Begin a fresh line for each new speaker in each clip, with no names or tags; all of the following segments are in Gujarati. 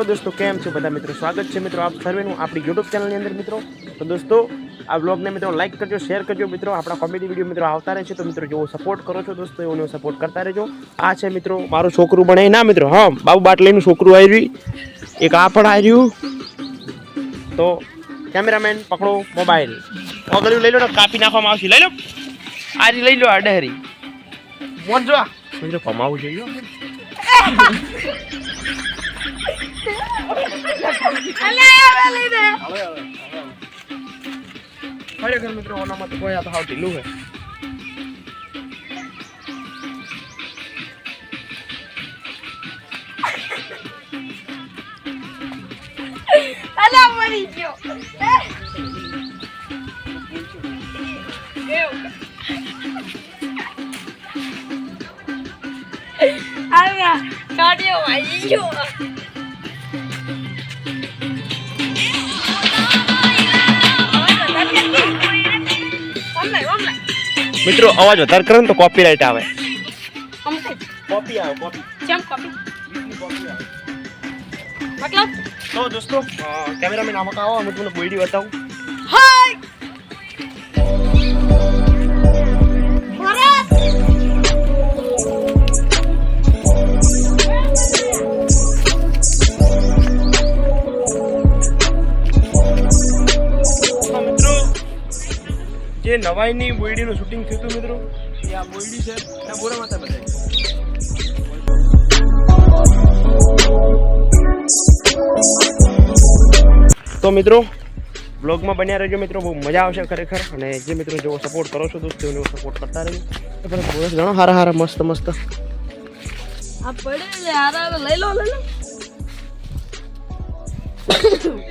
હેલો દોસ્તો કેમ છો બધા મિત્રો? સ્વાગત છે મિત્રો આપ સર્વેનું આપણી યુટ્યુબ ચેનલની અંદર મિત્રો. તો દોસ્તો આ બ્લોગને મિત્રો લાઈક કરજો શેર કરજો મિત્રો. આપણા કોમેડી વીડિયો મિત્રો આવતા રહે છે તો મિત્રો જેવો સપોર્ટ કરો છો દોસ્તો એવો સપોર્ટ કરતા રહેજો. આ છે મિત્રો મારું છોકરું બને ના મિત્રો હા બાબુ બાટલીનું છોકરું આવી એક આ પણ આવ્યું. તો કેમેરામેન પકડો મોબાઈલ ઓગળ્યું લઈ લો ને કાપી નાખવામાં આવશે. લઈ લો. આરી લઈ લો આ ડહેરી. મોન જો મિત્રો કમાવું જોઈએ. ઓનામાં તો કોઈ આ તો હાવ ઢીલું છે
મરી ગયો આયા કાઢ્યો ભાઈ ગયો
મિત્રો અવાજ વધારે કરે ને તો કોપીરાઇટ આવે. કોપી આવે કોપી
ચમ કોપી મતલબ?
તો દોસ્તો કેમેરામેન આમાં આવો હું તમને વીડિયો બતાવું. જે નવાઈની બોયડીનું શૂટિંગ થયું હતું મિત્રો એ આ બોયડી છે. એના બોરા માતા બધા તો મિત્રો બ્લોગમાં બન્યા રહેજો મિત્રો બહુ મજા આવશે ખરેખર. અને જે મિત્રો જેવો સપોર્ટ કરો છો દોસ્તો એવો સપોર્ટ કરતા રહેજો. પણ બોરસ ઘણો હારા હારા મસ્ત મસ્ત.
આ પડે હારા લઈ લો લઈ લો.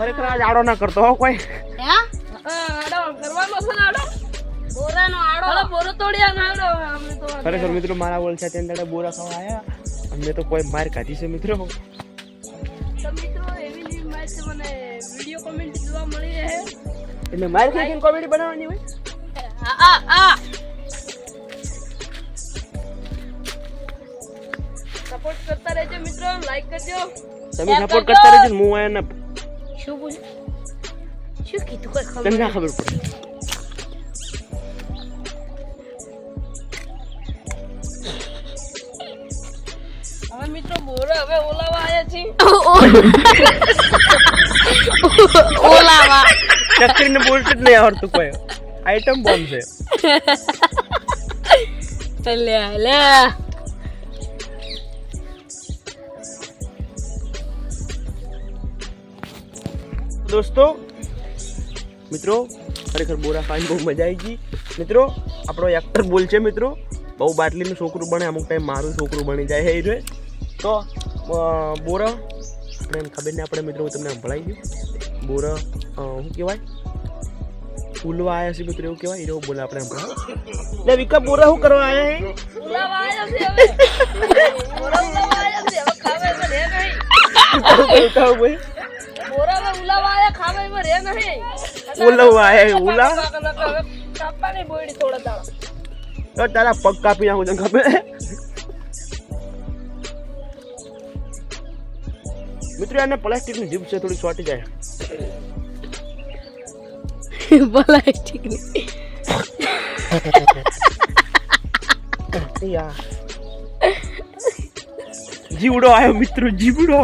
ખરેખર આજ આડો ના કરતો હો કોઈ.
હે? આડો કરવાનો છે આડો બોરાનો આડો બોરો તોડ્યા ના આડો અમે તો
ખરેખર મિત્રો મારા બોલ છે ત્યાં દાડે બોરા ખાવા આવ્યા અમને તો કોઈ માર કાઢી છે મિત્રો.
તો મિત્રો એવી ની મેચ મને વિડિયો કોમેન્ટ જોવા મળી રહે.
એટલે માર ખાઈને કોમેડી બનાવવાની હોય?
આ આ આ સપોર્ટ કરતા રહેજો મિત્રો લાઈક કરજો.
તમે સપોર્ટ કરતા રહેજો હું આયા
શું બોલ્યું શું કીધું કોઈ
તને ના ખબર પડે
હવે મિત્રો બોરા હવે ઓલાવા આયા છે ઓલાવા
ચક્રીને બોલતું જ નહીં આવડતું કોઈ આઈટમ બોમ્બ છે
લે લે
દોસ્તો મિત્રો ખરેખર બોરા ખાઈને બહુ મજા આવી ગઈ. મિત્રો આપણો એક્ટર બોલ છે મિત્રો. બહુ બાટલીનું છોકરું બને અમુક ટાઈમ મારું છોકરું બની જાય એ રે તો બોરા એમ ખબર ને આપણે મિત્રો હું તમને સંભળાઈ ગયું. બોરા શું કહેવાય? ફૂલવા આવ્યા છે મિત્રો એવું કહેવાય? એવું બોલે આપણે સંભળાય લે વિકા બોરા શું કરવા આવ્યા હે?
ઉલવા આયા
ઉલા
કાપવાની થોડા
તો તારા પગ કાપી નાખું તને ખબર મિત્રો એને પ્લાસ્ટિકની જીભ છે થોડી ચોટી જાય.
પ્લાસ્ટિકની
એ જીવડો આવ્યો મિત્રો જીવડો.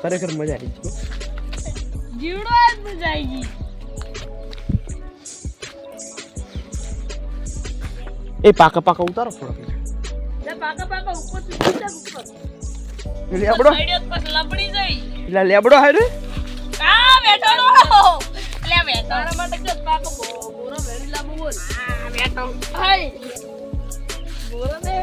ખરેખર મજા આવી છે
જીવડો આજ મજા આવી ગઈ.
એ પાકા પાકા ઉતારો થોડો
પાકા પાકા ઉપર
લેબડો
લપડી જઈ.
એટલે લેબડો હારે
આ બેઠો નો લે બેઠો માટે કે પાકો બોરો વેડી લાંબુ બોલ આ બેઠો હાય. બોરો ને.